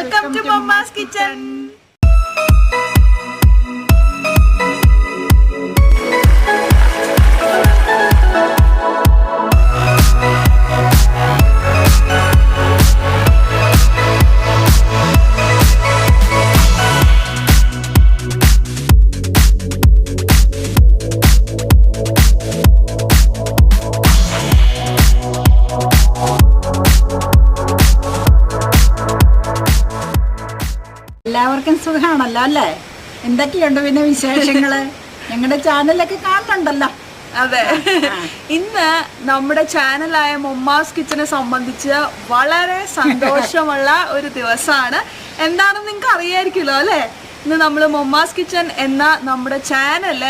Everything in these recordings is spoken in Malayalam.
വെൽക്കം ടു മമ്മാസ് കിച്ചൺ സുഖാണല്ലോ അല്ലേ എന്തൊക്കെയുണ്ട് പിന്നെ വിശേഷങ്ങൾ? ഞങ്ങളുടെ ചാനലൊക്കെ കാണുന്നുണ്ടല്ലോ. അതെ. ഇന്ന് നമ്മുടെ ചാനലായ മൊമ്മാസ് കിച്ചനെ സംബന്ധിച്ച് വളരെ സന്തോഷമുള്ള ഒരു ദിവസമാണ് എന്താണെന്ന് നിങ്ങൾക്ക് അറിയായിരിക്കുമല്ലോ അല്ലേ? ഇന്ന് നമ്മൾ മൊമ്മാസ് കിച്ചൻ എന്ന നമ്മുടെ channel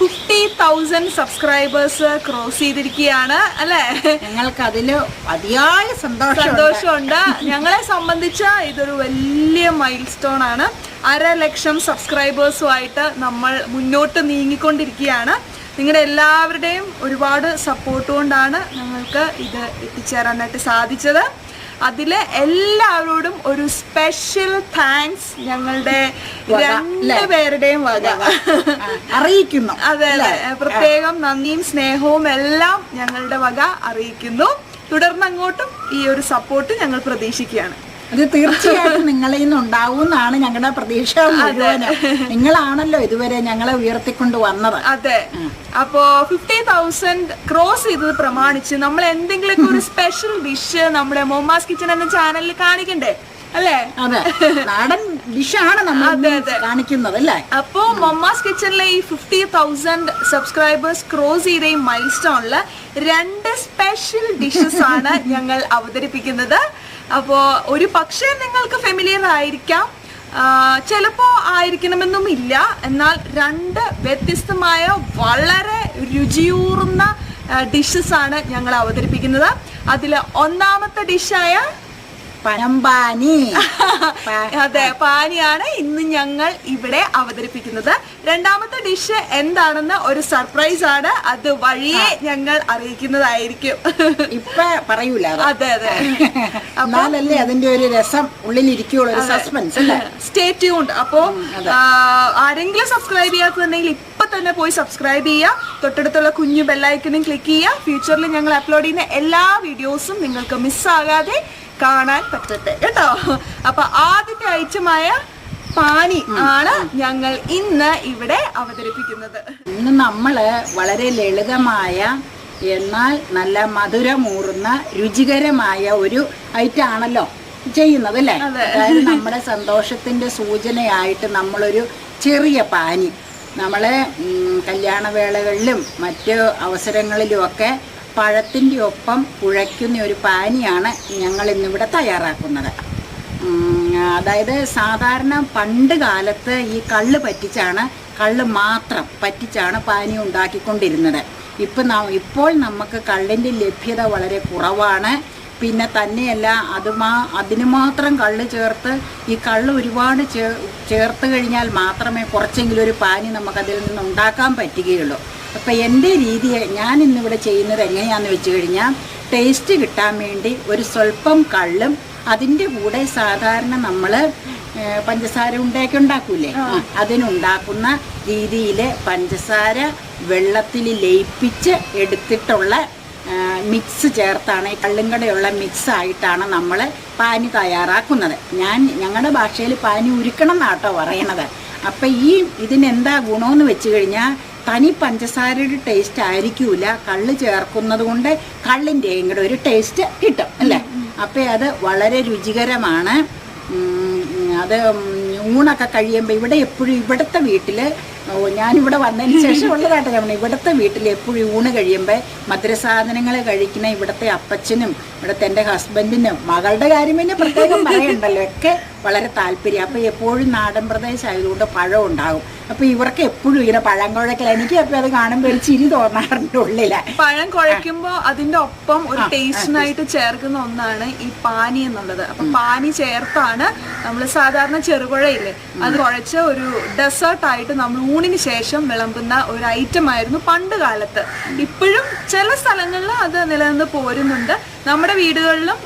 fifty thousand subscribers cross ചെയ്തിരിക്കുകയാണ് അല്ലേ? ഞങ്ങൾക്ക് അതിന് അതിയായ സന്തോഷം സന്തോഷമുണ്ട്. ഞങ്ങളെ സംബന്ധിച്ച് ഇതൊരു വലിയ മൈൽ സ്റ്റോൺ ആണ്. അര ലക്ഷം സബ്സ്ക്രൈബേഴ്സുമായിട്ട് നമ്മൾ മുന്നോട്ട് നീങ്ങിക്കൊണ്ടിരിക്കുകയാണ്. നിങ്ങളുടെ എല്ലാവരുടെയും ഒരുപാട് സപ്പോർട്ട് കൊണ്ടാണ് ഞങ്ങൾക്ക് ഇത് എത്തിച്ചേരാനായിട്ട് സാധിച്ചത്. അതിൽ എല്ലാവരോടും ഒരു സ്പെഷ്യൽ താങ്ക്സ് ഞങ്ങളുടെ രണ്ട് പേരുടെയും വക. അറിയിക്കുന്നു. അതെ അതെ. പ്രത്യേകം നന്ദിയും സ്നേഹവും എല്ലാം ഞങ്ങളുടെ വക അറിയിക്കുന്നു. തുടർന്ന് അങ്ങോട്ടും ഈ ഒരു സപ്പോർട്ട് ഞങ്ങൾ പ്രതീക്ഷിക്കുകയാണ്. അത് തീർച്ചയായിട്ടും നിങ്ങളിൽ നിന്ന് ഉണ്ടാവും എന്നാണ് ഞങ്ങളുടെ പ്രതീക്ഷ മുഴുവൻ. നിങ്ങളാണല്ലോ ഇതുവരെ ഞങ്ങളെ ഉയർത്തിക്കൊണ്ട് വന്നത്. അതെ. അപ്പോ ഫിഫ്റ്റി തൗസൻഡ് ക്രോസ് ചെയ്തത് പ്രമാണിച്ച് നമ്മൾ എന്തെങ്കിലും ഒരു സ്പെഷ്യൽ ഡിഷ് നമ്മുടെ മോമാസ് കിച്ചൺ എന്ന ചാനലിൽ കാണിക്കണ്ടേ? അല്ലേ? അതെ. നാടൻ ഡിഷാണ് നമ്മൾ കാണിക്കുന്നത് അല്ലേ? അപ്പോ മൊമ്മാസ് കിച്ചണിലെ ഈ ഫിഫ്റ്റി തൗസൻഡ് സബ്സ്ക്രൈബേഴ്സ് ക്രോസ് ചെയ്ത ഈ മൈൽ സ്റ്റോണിൽ രണ്ട് സ്പെഷ്യൽ ഡിഷസ് ആണ് ഞങ്ങൾ അവതരിപ്പിക്കുന്നത്. അപ്പോ ഒരു പക്ഷേ നിങ്ങൾക്ക് ഫെമിലിയർ ആയിരിക്കാം. ചിലപ്പോൾ ചിലപ്പോ ആയിരിക്കണമെന്നും ഇല്ല. എന്നാൽ രണ്ട് വ്യത്യസ്തമായ വളരെ രുചിയൂറുന്ന ഡിഷസ് ആണ് ഞങ്ങൾ അവതരിപ്പിക്കുന്നത്. അതിൽ ഒന്നാമത്തെ ഡിഷായ പനമ്പാനി അതെ പാനിയാണ് ഇന്ന് ഞങ്ങൾ ഇവിടെ അവതരിപ്പിക്കുന്നത്. രണ്ടാമത്തെ ഡിഷ് എന്താണെന്ന് ഒരു സർപ്രൈസ് ആണ്. അത് വഴിയെ ഞങ്ങൾ അറിയിക്കുന്നതായിരിക്കും. ഇപ്പൊ പറയൂല അതെ. അതെ എന്നാലല്ലേ അതിന്റെ ഒരു രസം ഉള്ളിലിരിക്കുള്ളൂ ഒരു സസ്പെൻസ് സ്റ്റേ ട്യൂൺഡ് അപ്പോ ആരെങ്കിലും സബ്സ്ക്രൈബ് ചെയ്യാത്തതുണ്ടെങ്കിൽ ഇപ്പൊ തന്നെ പോയി സബ്സ്ക്രൈബ് ചെയ്യുക. തൊട്ടടുത്തുള്ള കുഞ്ഞു ബെല്ലൈക്കനും ക്ലിക്ക് ചെയ്യുക. ഫ്യൂച്ചറിൽ ഞങ്ങൾ അപ്ലോഡ് ചെയ്യുന്ന എല്ലാ വീഡിയോസും നിങ്ങൾക്ക് മിസ്സാകാതെ കാണാൻ പറ്റട്ടെ കേട്ടോ? അപ്പൊ ആദ്യത്തെ ഐറ്റമായ പാനി ആണ് ഞങ്ങൾ ഇന്ന് ഇവിടെ അവതരിപ്പിക്കുന്നത്. ഇന്ന് നമ്മൾ വളരെ ലളിതമായ എന്നാൽ നല്ല മധുരമൂറുന്ന രുചികരമായ ഒരു ഐറ്റം ആണല്ലോ ചെയ്യുന്നത് അല്ലേ? അതായത് നമ്മുടെ സന്തോഷത്തിന്റെ സൂചനയായിട്ട് നമ്മളൊരു ചെറിയ പാനി. നമ്മളെ കല്യാണവേളകളിലും മറ്റ് അവസരങ്ങളിലുമൊക്കെ പഴത്തിന്റെ ഒപ്പം കുഴയ്ക്കുന്ന ഒരു പാനിയാണ് ഞങ്ങൾ ഇന്നിവിടെ തയ്യാറാക്കുന്നത് അതായത് സാധാരണ പണ്ട് കാലത്ത് ഈ കള്ള് പറ്റിച്ചാണ് കള്ള് മാത്രം പറ്റിച്ചാണ് പാനി ഉണ്ടാക്കിക്കൊണ്ടിരുന്നത്. ഇപ്പം ഇപ്പോൾ നമുക്ക് കള്ളിന്റെ ലഭ്യത വളരെ കുറവാണ്. പിന്നെ തന്നെയല്ല അത് മാ അതിന് മാത്രം കള്ള് ചേർത്ത് ഈ കള്ള് ഒരുപാട് ചേർത്ത് കഴിഞ്ഞാൽ മാത്രമേ കുറച്ചെങ്കിലും ഒരു പാനി നമുക്കതിൽ നിന്ന് ഉണ്ടാക്കാൻ പറ്റുകയുള്ളൂ. അപ്പം എന്റെ രീതി ഞാൻ ഇന്നിവിടെ ചെയ്യുന്നത് എങ്ങനെയാണെന്ന് വെച്ച് കഴിഞ്ഞാൽ ടേസ്റ്റ് കിട്ടാൻ വേണ്ടി ഒരു സ്വല്പം കള്ളും അതിന്റെ കൂടെ സാധാരണ നമ്മൾ പഞ്ചസാര ഉണ്ടാക്കി ഉണ്ടാക്കൂലേ? അതിനുണ്ടാക്കുന്ന രീതിയിൽ പഞ്ചസാര വെള്ളത്തിൽ ലയിപ്പിച്ച് എടുത്തിട്ടുള്ള മിക്സ് ചേർത്താണ്. ഈ കള്ളുങ്കടയുള്ള മിക്സ് ആയിട്ടാണ് നമ്മൾ പാനി തയ്യാറാക്കുന്നത്. ഞാൻ ഞങ്ങളുടെ ഭാഷയിൽ പാനി ഉരുക്കണം എന്നാട്ടോ പറയണത്. അപ്പം ഈ ഇതിനെന്താ ഗുണമെന്ന് വെച്ച് കഴിഞ്ഞാൽ തനി പഞ്ചസാരയുടെ ടേസ്റ്റ് ആയിരിക്കൂല. കള്ള് ചേർക്കുന്നത് കൊണ്ട് കള്ളിന്റെയും കൂടെ ഒരു ടേസ്റ്റ് കിട്ടും അല്ലേ? അപ്പം അത് വളരെ രുചികരമാണ്. അത് ഊണൊക്കെ കഴിയുമ്പോൾ ഇവിടെ എപ്പോഴും ഇവിടുത്തെ വീട്ടിൽ ഞാനിവിടെ വന്നതിന് ശേഷം ഉള്ളതായിട്ട് ഞാൻ ഇവിടുത്തെ വീട്ടിൽ എപ്പോഴും ഊണ് കഴിയുമ്പോൾ മധുരസാധനങ്ങൾ കഴിക്കുന്ന ഇവിടുത്തെ അപ്പച്ചനും ഇവിടുത്തെ എന്റെ ഹസ്ബൻഡിനും മകളുടെ കാര്യം പിന്നെ പ്രത്യേകം പറയണ്ടല്ലോ. ഒക്കെ വളരെ താല്പര്യം. അപ്പോൾ എപ്പോഴും നാടൻ പ്രദേശമായതുകൊണ്ട് പഴം ഉണ്ടാകും. അപ്പോൾ ഇവർക്ക് എപ്പോഴും ഇങ്ങനെ പഴം കുഴക്കൽ എനിക്ക് അപ്പോൾ അത് കാണുമ്പോൾ ഒരു ചിരി തോന്നാറുണ്ട് ഉള്ളില. പഴം കുഴയ്ക്കുമ്പോൾ അതിന്റെ ഒപ്പം ഒരു ടേസ്റ്റിനായിട്ട് ചേർക്കുന്ന ഒന്നാണ് ഈ പാനി എന്നുള്ളത്. അപ്പൊ പാനി ചേർത്താണ് നമ്മൾ സാധാരണ ചെറുകുഴയില്ലേ അത് കുഴച്ച ഒരു ഡെസേർട്ട് ആയിട്ട് നമ്മൾ ഊണിന് ശേഷം വിളമ്പുന്ന ഒരു ഐറ്റം ആയിരുന്നു പണ്ട് കാലത്ത്. ഇപ്പോഴും ചില സ്ഥലങ്ങളിൽ അത് നിലനിന്ന് പോരുന്നുണ്ട്. നമ്മുടെ വീടുകളിലും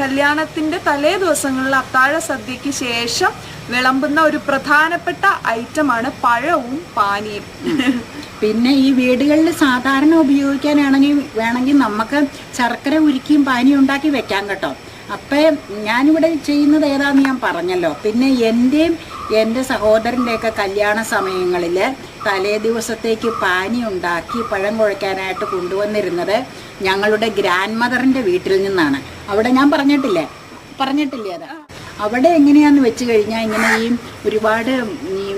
കല്യാണത്തിന്റെ തലേ ദിവസങ്ങളിൽ അത്താഴ സദ്യയ്ക്ക് ശേഷം വിളമ്പുന്ന ഒരു പ്രധാനപ്പെട്ട ഐറ്റമാണ് പഴവും പാനിയും. പിന്നെ ഈ വീടുകളിൽ സാധാരണ ഉപയോഗിക്കാനാണെങ്കിൽ വേണമെങ്കിൽ നമുക്ക് ശർക്കര ഉരുക്കിയും പാനിയും ഉണ്ടാക്കി വെക്കാം കേട്ടോ. അപ്പം ഞാനിവിടെ ചെയ്യുന്നത് ഏതാന്ന് ഞാൻ പറഞ്ഞല്ലോ. പിന്നെ എന്റെയും എന്റെ സഹോദരന്റെയൊക്കെ കല്യാണ സമയങ്ങളിൽ തലേ ദിവസത്തേക്ക് പാനി ഉണ്ടാക്കി പഴം കുഴക്കാനായിട്ട് കൊണ്ടുവന്നിരുന്നത് ഞങ്ങളുടെ ഗ്രാൻഡ് മദറിന്റെ വീട്ടിൽ നിന്നാണ്. അവിടെ ഞാൻ പറഞ്ഞിട്ടില്ലേ? പറഞ്ഞിട്ടില്ലേ അത്? അവിടെ എങ്ങനെയാന്ന് വെച്ച് കഴിഞ്ഞാൽ ഇങ്ങനെ ഈ ഒരുപാട് ഈ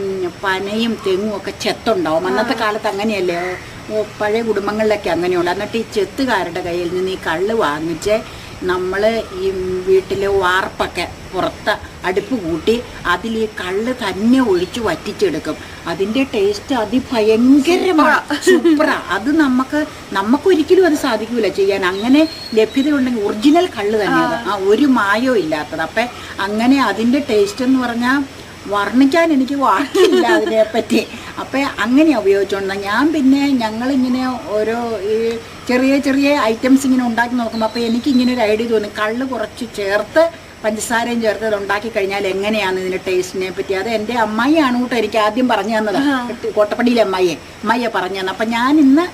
പനയും തെങ്ങും ഒക്കെ ചെത്തുണ്ടാവും. അന്നത്തെ കാലത്ത് അങ്ങനെയല്ലേ? പഴയ കുടുംബങ്ങളിലൊക്കെ അങ്ങനെയുള്ളൂ. എന്നിട്ട് ഈ ചെത്തുകാരുടെ കയ്യിൽ നിന്ന് ഈ കള്ള് വാങ്ങിച്ച് നമ്മൾ ഈ വീട്ടിലെ വാർപ്പൊക്കെ പുറത്ത് അടുപ്പ് കൂട്ടി അതിൽ ഈ കള്ള് തന്നെ ഒഴിച്ച് വറ്റിച്ചെടുക്കും. അതിന്റെ ടേസ്റ്റ് അതിഭയങ്കരമാണ് സൂപ്പറാ. അത് നമുക്ക് നമുക്കൊരിക്കലും അത് സാധിക്കില്ല ചെയ്യാൻ. അങ്ങനെ ലഭ്യത ഉണ്ടെങ്കിൽ ഒറിജിനൽ കള്ള് തന്നെയാണ് ആ ഒരു മായോ ഇല്ലാത്തത്. അപ്പം അങ്ങനെ അതിന്റെ ടേസ്റ്റ് എന്ന് പറഞ്ഞാൽ വർണിക്കാൻ എനിക്ക് വാക്കില്ല അതിനെപ്പറ്റി. അപ്പം അങ്ങനെയാണ് ഉപയോഗിച്ചുകൊണ്ട് ഞാൻ പിന്നെ ഞങ്ങളിങ്ങനെ ഓരോ ഈ ചെറിയ ചെറിയ ഐറ്റംസ് ഇങ്ങനെ ഉണ്ടാക്കി നോക്കുമ്പോൾ അപ്പോൾ എനിക്ക് ഇങ്ങനെ ഒരു ഐഡിയ തോന്നി. കള്ള് കുറച്ച് ചേർത്ത് പഞ്ചസാരയും ചേർത്ത് അത് ഉണ്ടാക്കി കഴിഞ്ഞാൽ എങ്ങനെയാണ് ഇതിന്റെ ടേസ്റ്റിനെ പറ്റി? അത് എന്റെ അമ്മായിയാണ് കൂട്ടോ എനിക്ക് ആദ്യം പറഞ്ഞു തന്നത്. കോട്ടപ്പടിയിലെ അമ്മായിയെ. അമ്മായിയെ പറഞ്ഞു തന്നെ അപ്പം ഞാൻ ഇന്ന്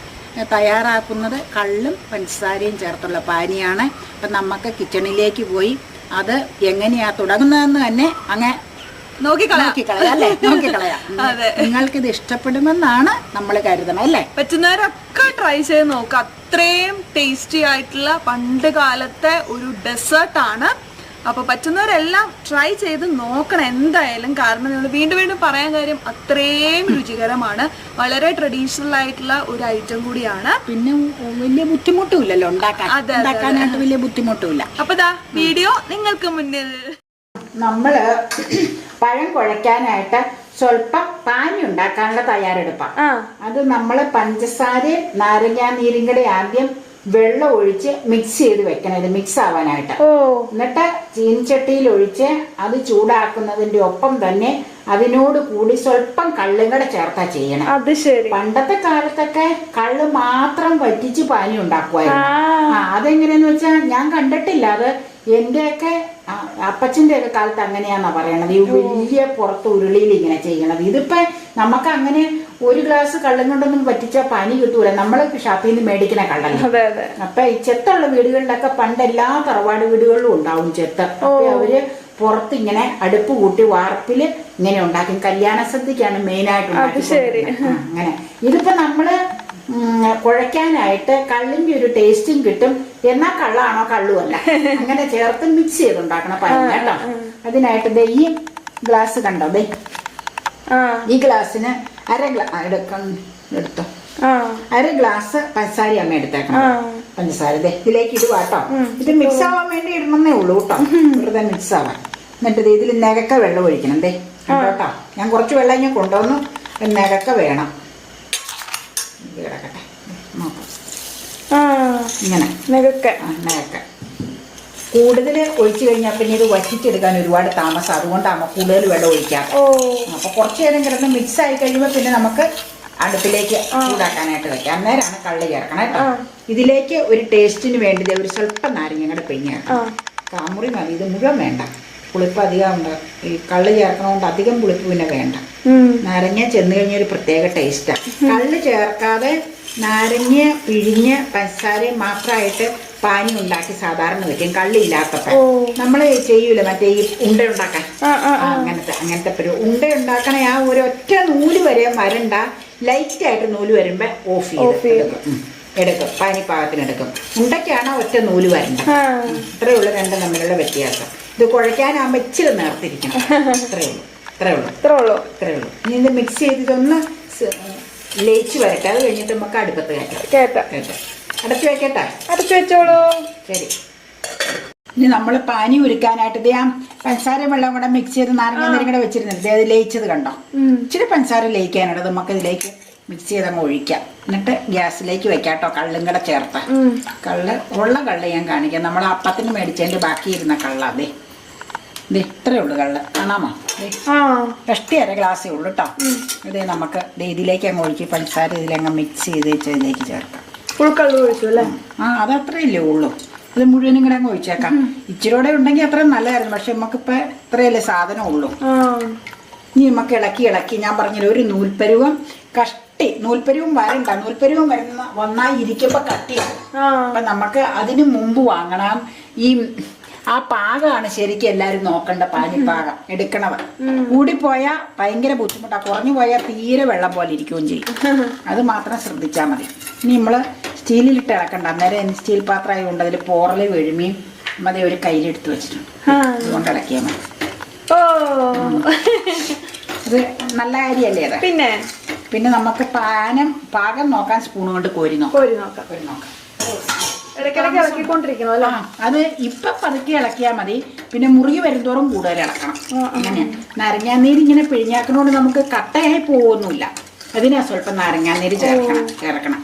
തയ്യാറാക്കുന്നത് കള്ളും പഞ്ചസാരയും ചേർത്തുള്ള പാനിയാണ്. അപ്പം നമുക്ക് കിച്ചണിലേക്ക് പോയി അത് എങ്ങനെയാണ് തുടങ്ങുന്നതെന്ന് തന്നെ അങ്ങ് നോക്കിക്കളയാം. നിങ്ങൾക്ക് ഇത് ഇഷ്ടപ്പെടുമെന്നാണ് നമ്മൾ കരുതണം അല്ലേ? പറ്റുന്നവരൊക്കെ ട്രൈ ചെയ്ത് നോക്കുക അത്രയും ടേസ്റ്റി ആയിട്ടുള്ള പണ്ട് കാലത്തെ ഒരു ഡെസേർട്ട് ആണ്. അപ്പൊ പറ്റുന്നവരെല്ലാം ട്രൈ ചെയ്ത് നോക്കണം എന്തായാലും. കാരണം നിങ്ങൾ വീണ്ടും വീണ്ടും പറയാൻ കാര്യം അത്രയും രുചികരമാണ്. വളരെ ട്രഡീഷണൽ ആയിട്ടുള്ള ഒരു ഐറ്റം കൂടിയാണ്. പിന്നെ വലിയ ബുദ്ധിമുട്ടുമില്ലല്ലോ ഉണ്ടാക്കാനായിട്ട് വലിയ ബുദ്ധിമുട്ടുമില്ല. അപ്പൊ ദാ വീഡിയോ നിങ്ങൾക്ക് മുന്നിൽ. നമ്മൾ പഴം കുഴയ്ക്കാനായിട്ട് സ്വല്പം പാനി ഉണ്ടാക്കാനുള്ള തയ്യാറെടുപ്പാണ് അത് നമ്മൾ പഞ്ചസാരയും നാരങ്ങാ നീരും കൂടെ ആദ്യം വെള്ളം ഒഴിച്ച് മിക്സ് ചെയ്ത് വെക്കണം ഇത് മിക്സ് ആവാനായിട്ട്. എന്നിട്ട് ചീനിച്ചട്ടിയിൽ ഒഴിച്ച് അത് ചൂടാക്കുന്നതിന്റെ ഒപ്പം തന്നെ അതിനോട് കൂടി സ്വല്പം കള്ളും കൂടെ ചേർത്താ ചെയ്യണം. അത് ശരി. പണ്ടത്തെ കാലത്തൊക്കെ കള്ള് മാത്രം വറ്റിച്ച് പാനി ഉണ്ടാക്കുമായിരുന്നു ആ. അതെങ്ങനെയാന്ന് വെച്ചാൽ ഞാൻ കണ്ടിട്ടില്ല. അത് എന്റെയൊക്കെ അപ്പച്ചന്റെ അപ്പച്ചന്റെ ഒക്കെ കാലത്ത് അങ്ങനെയാന്നാ പറയണത്. ഈ വലിയ പുറത്ത് ഉരുളിയിൽ ഇങ്ങനെ ചെയ്യണത്. ഇതിപ്പോ നമുക്ക് അങ്ങനെ ഒരു ഗ്ലാസ് കള്ളും കൊണ്ടൊന്നും പറ്റിച്ചാൽ പനി കിട്ടൂല. നമ്മൾ ഷാപ്പിൽ നിന്ന് മേടിക്കണ കള്ളല്ലേ. അപ്പൊ ഈ ചെത്തുള്ള വീടുകളിലൊക്കെ പണ്ട് എല്ലാ തറവാട് വീടുകളിലും ഉണ്ടാവും ചെത്ത്. അവർ പുറത്ത് ഇങ്ങനെ അടുപ്പ് കൂട്ടി വാർപ്പിൽ ഇങ്ങനെ ഉണ്ടാക്കും. കല്യാണ സദ്യക്കാണ് മെയിൻ ആയിട്ട് ഉണ്ടാക്കിക്കൊണ്ടിരുന്നത്. അങ്ങനെ. ഇതിപ്പോ നമ്മൾ കുഴയ്ക്കാനായിട്ട് കള്ളിന്റെ ഒരു ടേസ്റ്റും കിട്ടും. എന്നാ കള്ളാണോ? കള്ളുമല്ല. അങ്ങനെ ചേർത്ത് മിക്സ് ചെയ്തുണ്ടാക്കണം പഴം കേട്ടോ. അതിനായിട്ട് ദേ ഈ ഗ്ലാസ് കണ്ടോ? ദേ. ഈ ഗ്ലാസ്സിന് അര ഗ്ലാ എടുക്കാം. എടുത്തോ. അര ഗ്ലാസ് പഞ്ചസാര അമ്മ എടുത്തേക്കണം. പഞ്ചസാര ദേ ഇതിലേക്ക് ഇടുക കേട്ടോ ഇത് മിക്സ് ആവാൻ വേണ്ടി ഇടണമെന്നേ ഉള്ളൂ കേട്ടോ. വെറുതെ മിക്സ് ആവാൻ. എന്നിട്ട് ഇതിൽ നിരക്ക വെള്ളം ഒഴിക്കണം ദേ. കേട്ടോ? ഞാൻ കുറച്ച് വെള്ളം ഞാൻ കൊണ്ടുവന്നു. നിരക്ക വേണം ഇത് കിടക്കട്ടെ നോക്കാം ഇങ്ങനെ. ആ, നകക്ക. കൂടുതൽ ഒഴിച്ചു കഴിഞ്ഞാൽ പിന്നെ ഇത് വറ്റിച്ചെടുക്കാൻ ഒരുപാട് താമസം. അതുകൊണ്ടാണ് കൂടുതൽ വെള്ളം ഒഴിക്കാം അപ്പൊ കുറച്ചു നേരം കിടന്ന് മിക്സ് ആയി കഴിയുമ്പോൾ പിന്നെ നമുക്ക് അടുപ്പിലേക്ക് ചൂടാക്കാനായിട്ട് വെക്കാം. അന്നേരമാണ് കള്ളി ചേർക്കണം കേട്ടോ ഇതിലേക്ക് ഒരു ടേസ്റ്റിന് വേണ്ടി ഒരു സ്വല്പം നാരങ്ങ കൂടെ പിഴിഞ്ഞേക്കാം കാമുറി മതി. ഇത് മുഴുവൻ വേണ്ട. പുളിപ്പ് അധികം ഉണ്ട് ഈ കള്ള് ചേർക്കണോണ്ട് അധികം പുളിപ്പ് പിന്നെ വേണ്ട. നാരങ്ങ ചെന്ന് കഴിഞ്ഞ ഒരു പ്രത്യേക ടേസ്റ്റാണ് കള്ള് ചേർക്കാതെ നാരങ്ങ പിഴിഞ്ഞ് പഞ്ചസാരയും മാത്രമായിട്ട് പാനി ഉണ്ടാക്കി സാധാരണ വെക്കും. കള്ളില്ലാത്തപ്പോ നമ്മൾ ചെയ്യൂല മറ്റേ ഈ ഉണ്ട ഉണ്ടാക്കാൻ? അങ്ങനത്തെ അങ്ങനത്തെ ഒരു ഉണ്ട ഉണ്ടാക്കണ ആ ഒരു ഒറ്റ നൂൽ വരെ വരണ്ട. ലൈറ്റ് ആയിട്ട് നൂൽ വരുമ്പോൾ ഓഫ് ചെയ്യും എടുക്കും. പാനി പാകത്തിന് എടുക്കും. ഉണ്ടയ്ക്കാണ് ഒറ്റ നൂൽ വരണ്ട. ഇത്രയേ ഉള്ളൂ രണ്ടും തമ്മിലുള്ള വ്യത്യാസം. ഇത് കുഴയ്ക്കാനാകുമ്പോൾ ഇച്ചിരി നേർത്തിരിക്കണം. ഇത്രയേ ഉള്ളൂ. ഇത്രയേ ഉള്ളൂ. ഇത്രേ ഉള്ളൂ. ഇത്രയേ ഉള്ളൂ. ഇനി ഇത് മിക്സ് ചെയ്തിട്ടൊന്ന് ലയിച്ച് വരട്ടെ. അത് കഴിഞ്ഞിട്ട് നമുക്ക് അടുപ്പത്ത് കയറ്റാം. കേട്ടോ കേട്ടോ. അടച്ചു വെക്കട്ടെ. അടച്ചു വെച്ചോളൂ. ശരി. ഇനി നമ്മൾ പാനി ഉരുക്കാനായിട്ട് ഇത് ഞാൻ പഞ്ചസാര വെള്ളം കൂടെ മിക്സ് ചെയ്ത് നാരങ്ങ നീരും കൂടെ വെച്ചിരുന്നില്ല? അത് ലയിച്ചത് കണ്ടോ? ഇച്ചിരി പഞ്ചസാര ലയിക്കാനുണ്ട്. നമുക്ക് ഇതിലേക്ക് മിക്സ് ചെയ്ത് അങ്ങ് ഒഴിക്കാം. എന്നിട്ട് ഗ്യാസിലേക്ക് വെക്കാട്ടോ കേട്ടോ കള്ളും കൂടെ ചേർത്ത്. കള്ള് ഉള്ള കള്ള് ഞാൻ കാണിക്കാം. നമ്മൾ അപ്പത്തിന് മേടിച്ചതിന്റെ ബാക്കി ഇരുന്ന കള്ള അതെ ഉള്ളു കള്ള്. കാണാമോ? കഷ്ടി അര ഗ്ലാസ്സേ ഉള്ളു കേട്ടോ ഇത് നമുക്ക് ഇതിലേക്ക് അങ്ങ് ഒഴുക്കി പഞ്ചസാര ഇതിലങ്ങ് മിക്സ് ചെയ്ത് ഇതിലേക്ക് ചേർക്കാം. ഒഴിച്ചു അല്ലേ? ആ അതത്രയല്ലേ ഉള്ളൂ. ഇത് മുഴുവനും കൂടെ അങ്ങ് ഒഴിച്ചേക്കാം. ഇച്ചിരൂടെ ഉണ്ടെങ്കിൽ അത്രയും നല്ലതായിരുന്നു. പക്ഷെ നമുക്കിപ്പോ ഇത്രയല്ലേ സാധനം ഉള്ളൂ. ഇനി നമുക്ക് ഇളക്കി ഇളക്കി. ഞാൻ പറഞ്ഞില്ല ഒരു നൂൽപ്പരുവം കട്ടി നൂൽപ്പരുവം വരണ്ട. നൂൽപ്പരുവം വരുന്ന വന്നാൽ ഇരിക്കുമ്പോ കട്ടിയാണ് അപ്പൊ നമുക്ക് അതിന് മുമ്പ് വാങ്ങണം. ഈ ആ പാകമാണ് ശരിക്കും എല്ലാരും നോക്കേണ്ട പാനിപ്പാകം കൂടി കൂടിപ്പോയാൽ ഭയങ്കര ബുദ്ധിമുട്ടാ. കുറഞ്ഞു പോയാൽ തീരെ വെള്ളം പോലെ ഇരിക്കുകയും ചെയ്യും. അത് മാത്രം ശ്രദ്ധിച്ചാൽ മതി. ഇനി നമ്മൾ സ്റ്റീലിലിട്ട് ഇളക്കണ്ട. അന്നേരം സ്റ്റീൽ പാത്രം ആയതുകൊണ്ട് അതിൽ പോറൽ വെഴുമിയും മതി ഒരു കയ്യിലെടുത്ത് വെച്ചിട്ടുണ്ട്. അതുകൊണ്ട് ഇളക്കിയാൽ മതി. ഓ. അത് നല്ല കാര്യല്ലേ അത്? പിന്നെ? പിന്നെ നമുക്ക് പാനം പാകം നോക്കാൻ സ്പൂൺ കൊണ്ട് കോരി നോക്കാം. കോരി നോക്കാം. കോരി നോക്കാം. ഇടയ്ക്കിടയ്ക്ക് ഇളക്കിക്കൊണ്ടിരിക്കണം അല്ലേ? അത് ഇപ്പൊ പതുക്കെ ഇളക്കിയാൽ മതി. പിന്നെ മുറുകി വരുന്തോറും കൂടുതൽ ഇളക്കണം. അങ്ങനെ നാരങ്ങാനീര് ഇങ്ങനെ പിഴിഞ്ഞാക്കണോണ്ട് നമുക്ക് കട്ടയായി പോവൊന്നുമില്ല അതിനാ സ്വല്പം നാരങ്ങാനീര് ചേർക്കണം ചേർക്കണം.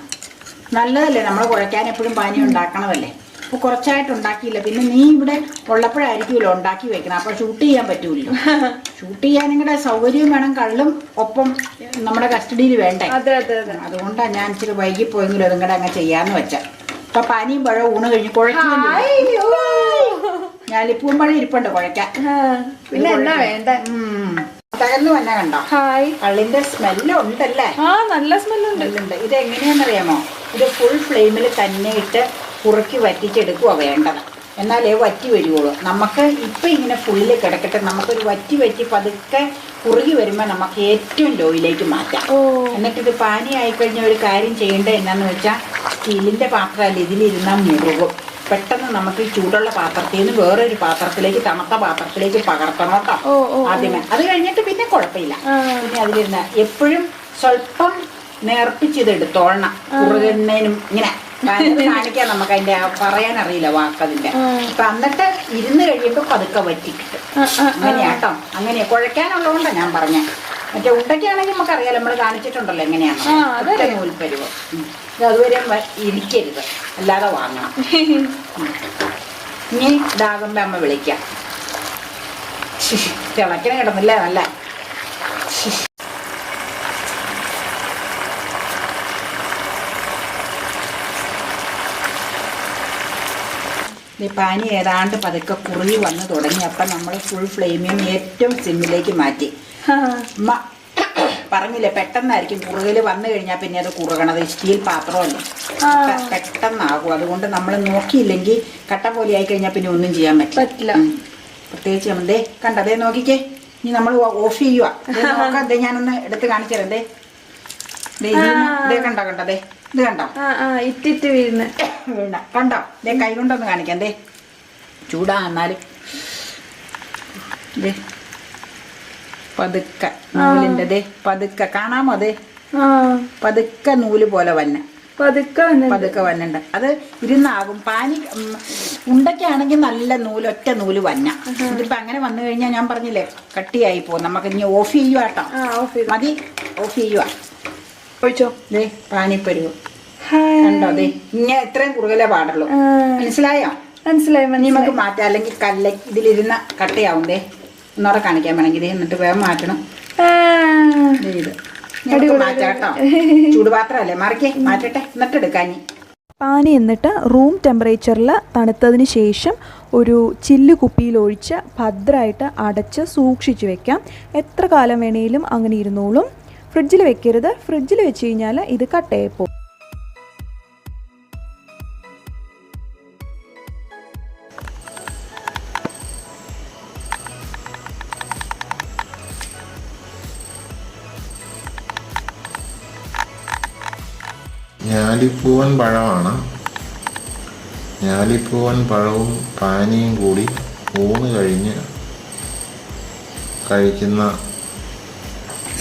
നല്ലതല്ലേ നമ്മൾ കുഴക്കാൻ എപ്പോഴും പാനി ഉണ്ടാക്കണതല്ലേ? അപ്പൊ കുറച്ചായിട്ട് ഉണ്ടാക്കിയില്ല. പിന്നെ നീ ഇവിടെ ഉള്ളപ്പോഴായിരിക്കുമല്ലോ ഉണ്ടാക്കി വെക്കണം. അപ്പൊ ഷൂട്ട് ചെയ്യാൻ പറ്റൂല്ലോ ഷൂട്ട് ചെയ്യാൻ നിങ്ങളുടെ സൗകര്യവും വേണം. കള്ളും ഒപ്പം നമ്മുടെ കസ്റ്റഡിയിൽ വേണ്ടേ? അതെ അതെ അതെ. അതുകൊണ്ടാണ് ഞാൻ ഇച്ചിരി വൈകി പോയെങ്കിലും അതും കൂടെ അങ്ങ് ചെയ്യാന്ന് വെച്ച. ഇപ്പൊ പനിയും പഴ ഊണ് കഴിഞ്ഞ് കുഴച്ചു ഞാലിപ്പൂവും പഴം ഇരിപ്പുണ്ട് കുഴക്കാൻ പിന്നെ എന്നാ വേണ്ട. തകർന്നു വന്ന കണ്ടോ? ഹായ്. കള്ളിന്റെ സ്മെല്ല് ഉണ്ടല്ലേ ആ നല്ല സ്മെല്ലുണ്ട്. ഇത് എങ്ങനെയാണെന്നറിയാമോ ഇത് ഫുൾ ഫ്ലെയിമിൽ തന്നെ ഇട്ട് കുറുക്കി വറ്റിച്ചെടുക്കുക വേണ്ടത്. എന്നാലേ വറ്റി വരുവുള്ളൂ. നമുക്ക് ഇപ്പം ഇങ്ങനെ ഫുള്ളിൽ കിടക്കട്ടെ. നമുക്കൊരു വറ്റി വറ്റി പതുക്കെ കുറുകി വരുമ്പോൾ നമുക്ക് ഏറ്റവും ലോയിലേക്ക് മാറ്റാം. എന്നിട്ടിത് എന്നിട്ട് ഇത് പാനി ആയിക്കഴിഞ്ഞ ഒരു കാര്യം ചെയ്യേണ്ട എന്നാന്ന് വെച്ചാൽ സ്റ്റീലിന്റെ പാത്രമല്ല ഇതിലിരുന്നാൽ മുറുകും പെട്ടെന്ന് നമുക്ക് ഈ ചൂടുള്ള പാത്രത്തിൽ നിന്ന് വേറൊരു പാത്രത്തിലേക്ക് തണുത്ത പാത്രത്തിലേക്ക് പകർത്തണം കേട്ടോ. ആദ്യമേ. അത് കഴിഞ്ഞിട്ട് പിന്നെ കുഴപ്പമില്ല. പിന്നെ അതിലിരുന്ന എപ്പോഴും സ്വല്പം നേർപ്പിച്ചിത് എടുത്തോളണം. കുറുകുന്നതിനും ഇങ്ങനെ. കാണിക്കാൻ നമുക്ക് അതിന്റെ പറയാൻ അറിയില്ല വാക്കതിന്റെ അപ്പൊ എന്നിട്ട് ഇരുന്ന് കഴിയുമ്പോ പതുക്കെ വറ്റി കിട്ടും. അങ്ങനെയാട്ടോ. അങ്ങനെയാ കുഴക്കാനുള്ളതുകൊണ്ടാ ഞാൻ പറഞ്ഞ. മറ്റേ ഉണ്ടക്കാണെങ്കിൽ നമുക്ക് അറിയാലോ നമ്മൾ കാണിച്ചിട്ടുണ്ടല്ലോ എങ്ങനെയാണ്. നൂൽപ്പരുവം. അതുവരെ ഇരിക്കരുത്. അല്ലാതെ വാങ്ങണം. ഇനി ഇതാകുമ്പോ അമ്മ വിളിക്കാം. തിളക്കിന് കിടന്നില്ലേ നല്ല. ഈ പാനി ഏതാണ്ട് പതുക്കെ കുറുകി വന്ന് തുടങ്ങി. അപ്പം നമ്മൾ ഫുൾ ഫ്ലെയിമിൽ ഏറ്റവും സിമ്മിലേക്ക് മാറ്റി. പറഞ്ഞില്ലേ പെട്ടെന്നായിരിക്കും കുറുകൽ വന്നു കഴിഞ്ഞാൽ പിന്നെ അത് കുറുകണത്. സ്റ്റീൽ പാത്രമല്ലേ പെട്ടെന്നാകും. അതുകൊണ്ട് നമ്മൾ നോക്കിയില്ലെങ്കിൽ കട്ട പോലെ ആയി കഴിഞ്ഞാൽ പിന്നെ ഒന്നും ചെയ്യാൻ പറ്റില്ല. പ്രത്യേകിച്ച് നമ്മൾ ദേ കണ്ട അതേ നോക്കിക്കേ. ഇനി നമ്മൾ ഓഫ് ചെയ്യുക നോക്കാം ഞാനൊന്ന് എടുത്ത് കാണിച്ചു തരാം കണ്ട കണ്ടതേ ഇത് കണ്ടോ? ആ ആ ഇറ്റിറ്റ് വീഴുന്ന്. വീണ കണ്ടോ? ദേ കൈ കൊണ്ടൊന്ന് കാണിക്കാം. ദേ. ചൂടാ എന്നാലും. ദേ. പതുക്കെ നൂലിന്റെ ദേ. പതുക്കെ. കാണാമോ ദേ? പതുക്കെ നൂൽ പോലെ വന്നെ. പതുക്കെ പതുക്കെ വന്നുണ്ട്. അത് ഇരുന്നാകും. പാനി ഉണ്ടൊക്കെയാണെങ്കിൽ നല്ല നൂൽ ഒറ്റ നൂൽ വന്ന. ഇതിപ്പോ അങ്ങനെ വന്നു കഴിഞ്ഞാൽ ഞാൻ പറഞ്ഞില്ലേ കട്ടിയായി പോകും. നമുക്ക് ഇനി ഓഫ് ചെയ്യുവാട്ടോ. മതി. ഓഫ് ചെയ്യുവാ. ഒഴിച്ചോ. ദേ പാനി കണ്ടോ? ദേ ഇങ്ങനെ എത്രയും കുറുകലേ പാടുള്ളൂ. മനസ്സിലായോ? മനസ്സിലായോ നമുക്ക് മാറ്റാം. അല്ലെങ്കിൽ കല്ല ഇതിലിരുന്ന കട്ടയാവും. ഒന്നോടെ കാണിക്കാൻ വേണമെങ്കിൽ. ദേ എന്നിട്ട് വേഗം മാറ്റണം. ഇത്. ചൂടുപാത്രമല്ലേ? മറിക്കേ മാറ്റട്ടെ. എന്നിട്ട് എടുക്കാഞ്ഞി പാനി എന്നിട്ട് റൂം ടെമ്പറേച്ചറിൽ തണുത്തതിന് ശേഷം ഒരു ചില്ല് കുപ്പിയിൽ ഒഴിച്ച് ഭദ്രമായിട്ട് അടച്ച് സൂക്ഷിച്ച് വെക്കാം. എത്ര കാലം വേണേലും അങ്ങനെ ഇരുന്നോളും. ഫ്രിഡ്ജിൽ വെക്കരുത്. ഫ്രിഡ്ജിൽ വെച്ച് കഴിഞ്ഞാൽ ഇത് കട്ടയായി ഞാലിപ്പൂവൻ പഴമാണ്. ഞാലിപ്പൂവൻ പഴവും പാനിയും കൂടി ഊണ് കഴിഞ്ഞ് കഴിക്കുന്ന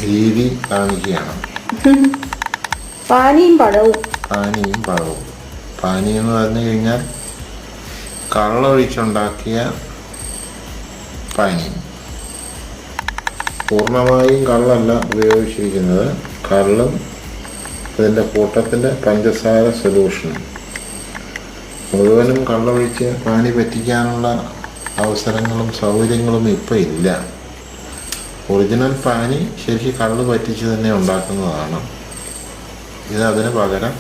രീതി കാണിക്കുകയാണ്. പാനിയും പഴവും. പാനിയും പഴവും. പാനി എന്ന് പറഞ്ഞു കഴിഞ്ഞാൽ കള്ളൊഴിച്ചുണ്ടാക്കിയ പാനി പൂർണമായും കള്ളല്ല ഉപയോഗിച്ചിരിക്കുന്നത്. കള്ളും ഇതിന്റെ കൂട്ടത്തിൽ പഞ്ചസാര സൊല്യൂഷനും മുഴുവനും കള്ളൊഴിച്ച് പാനി പറ്റിക്കാനുള്ള അവസരങ്ങളും സൗകര്യങ്ങളും ഇപ്പം ഇല്ല. ഒറിജിനൽ പാനി ശരിക്കും കള്ള് പറ്റിച്ച് തന്നെ ഉണ്ടാക്കുന്നതാണ്. ഇത് അതിന് പകരം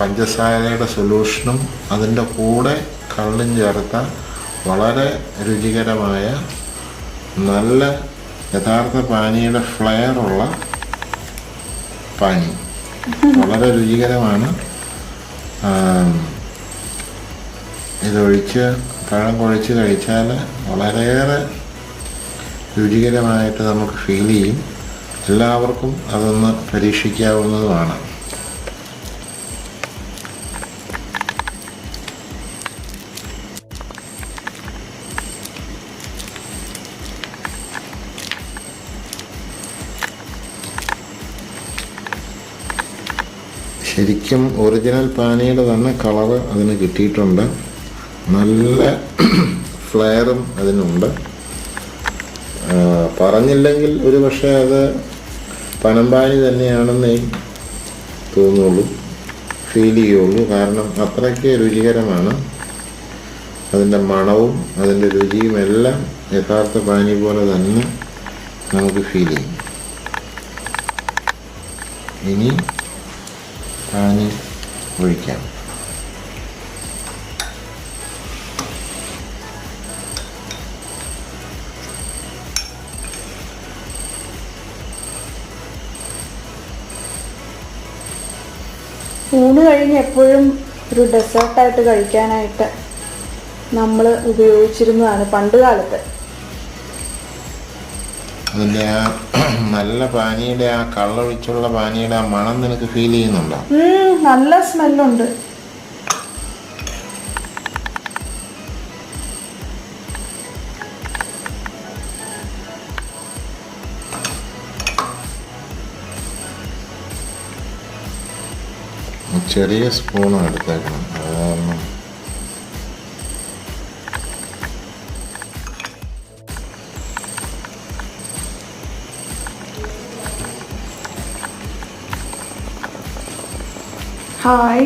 പഞ്ചസാരയുടെ സൊല്യൂഷനും അതിന്റെ കൂടെ കള്ളും ചേർത്ത വളരെ രുചികരമായ നല്ല യഥാർത്ഥ പാനിയുടെ ഫ്ലെയറുള്ള പാനി. വളരെ രുചികരമാണ്. ഇതൊഴിച്ച് പഴം കുഴച്ച് കഴിച്ചാൽ വളരെയേറെ രുചികരമായിട്ട് നമുക്ക് ഫീൽ ചെയ്യും. എല്ലാവർക്കും അതൊന്ന് പരീക്ഷിക്കാവുന്നതുമാണ്. ശരിക്കും ഒറിജിനൽ പാനയുടെ തന്നെ കളറ് അതിന് കിട്ടിയിട്ടുണ്ട്. നല്ല ഫ്ലെയറും അതിനുണ്ട്. പറഞ്ഞില്ലെങ്കിൽ ഒരു പക്ഷേ അത് പനമ്പാനി തന്നെയാണെന്നേ തോന്നുള്ളൂ ഫീൽ ചെയ്യുള്ളൂ. കാരണം അത്രയ്ക്ക് രുചികരമാണ്. അതിന്റെ മണവും അതിന്റെ രുചിയും എല്ലാം യഥാർത്ഥ പാനി പോലെ തന്നെ നമുക്ക് ഫീൽ ചെയ്യും. ഇനി പാനി ഒഴിക്കാം ഊണ് കഴിഞ്ഞ് എപ്പോഴും ഒരു ഡെസേർട്ടായിട്ട് കഴിക്കാനായിട്ട് നമ്മൾ ഉപയോഗിച്ചിരുന്നതാണ് പണ്ട് കാലത്ത്. അതിന്റെ ആ നല്ല പാനിയുടെ ആ കള്ളൊഴിച്ചുള്ള പാനിയുടെ ആ മണം നിനക്ക് ഫീൽ ചെയ്യുന്നുണ്ടോ? നല്ല സ്മെല്ലുണ്ട്. ചെറിയ സ്പൂണും എടുത്തേക്കണം. ഹായ്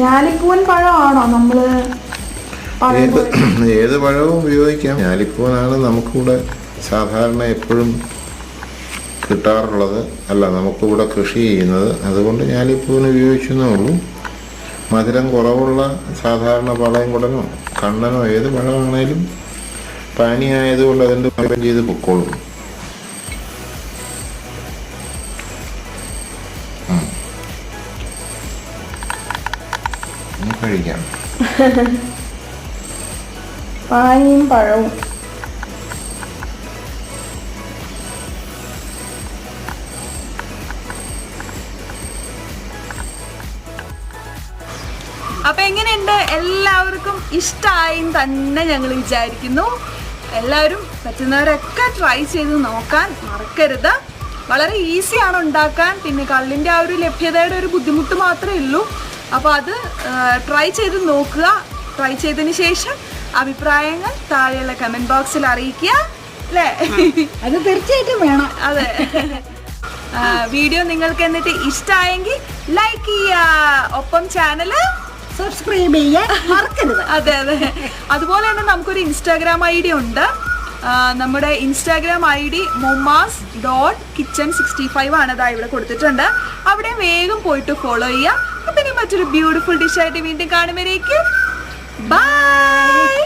ഞാലിപ്പൂവൻ പഴമാണോ നമ്മൾ ഏത് ഏത് പഴവും ഉപയോഗിക്കാം. ഞാലിപ്പൂവനാണ് നമുക്കിവിടെ സാധാരണ എപ്പോഴും കിട്ടാറുള്ളത്. അല്ല നമുക്കിവിടെ കൃഷി ചെയ്യുന്നത്. അതുകൊണ്ട് ഞാലിപ്പൂവിന് ഉപയോഗിച്ചെന്നേ ഉള്ളൂ. മധുരം കുറവുള്ള സാധാരണ പഴയം കുടനോ കണ്ണനോ ഏത് പഴമാണേലും പാനി ആയതുകൊണ്ട് അതിന്റെ പാകം ചെയ്ത് പൊക്കോളും. കഴിക്കാം. പാനിയും പഴവും. അപ്പൊ എങ്ങനെയുണ്ട്? എല്ലാവർക്കും ഇഷ്ടമായി തന്നെ ഞങ്ങൾ വിചാരിക്കുന്നു. എല്ലാവരും പറ്റുന്നവരൊക്കെ ട്രൈ ചെയ്ത് നോക്കാൻ മറക്കരുത്. വളരെ ഈസിയാണ് ഉണ്ടാക്കാൻ. പിന്നെ കള്ളിന്റെ ആ ഒരു ലഭ്യതയുടെ ഒരു ബുദ്ധിമുട്ട് മാത്രമേ ഉള്ളൂ. അപ്പോൾ അത് ട്രൈ ചെയ്ത് നോക്കുക. ട്രൈ ചെയ്തതിന് ശേഷം അഭിപ്രായങ്ങൾ താഴെയുള്ള കമന്റ് ബോക്സിൽ അറിയിക്കുക. അല്ലേ? അത് തീർച്ചയായിട്ടും വേണം. അതെ. വീഡിയോ നിങ്ങൾക്ക് എന്നിട്ട് ഇഷ്ടമായെങ്കിൽ ലൈക്ക് ചെയ്യുക. ഒപ്പം ചാനൽ സബ്സ്ക്രൈബ് ചെയ്യാൻ മറക്കരുത്. അതെ അതെ. അതുപോലെ തന്നെ നമുക്കൊരു ഇൻസ്റ്റാഗ്രാം ഐ ഡി ഉണ്ട് നമ്മുടെ Instagram I D mommas dot kitchen sixty five ആണ് അതാ ഇവിടെ കൊടുത്തിട്ടുണ്ട്. അവിടെ വേഗം പോയിട്ട് ഫോളോ ചെയ്യുക. അപ്പം ഇനി മറ്റൊരു ബ്യൂട്ടിഫുൾ ഡിഷായിട്ട് വീണ്ടും കാണുമ്പോഴേക്കും. ബൈ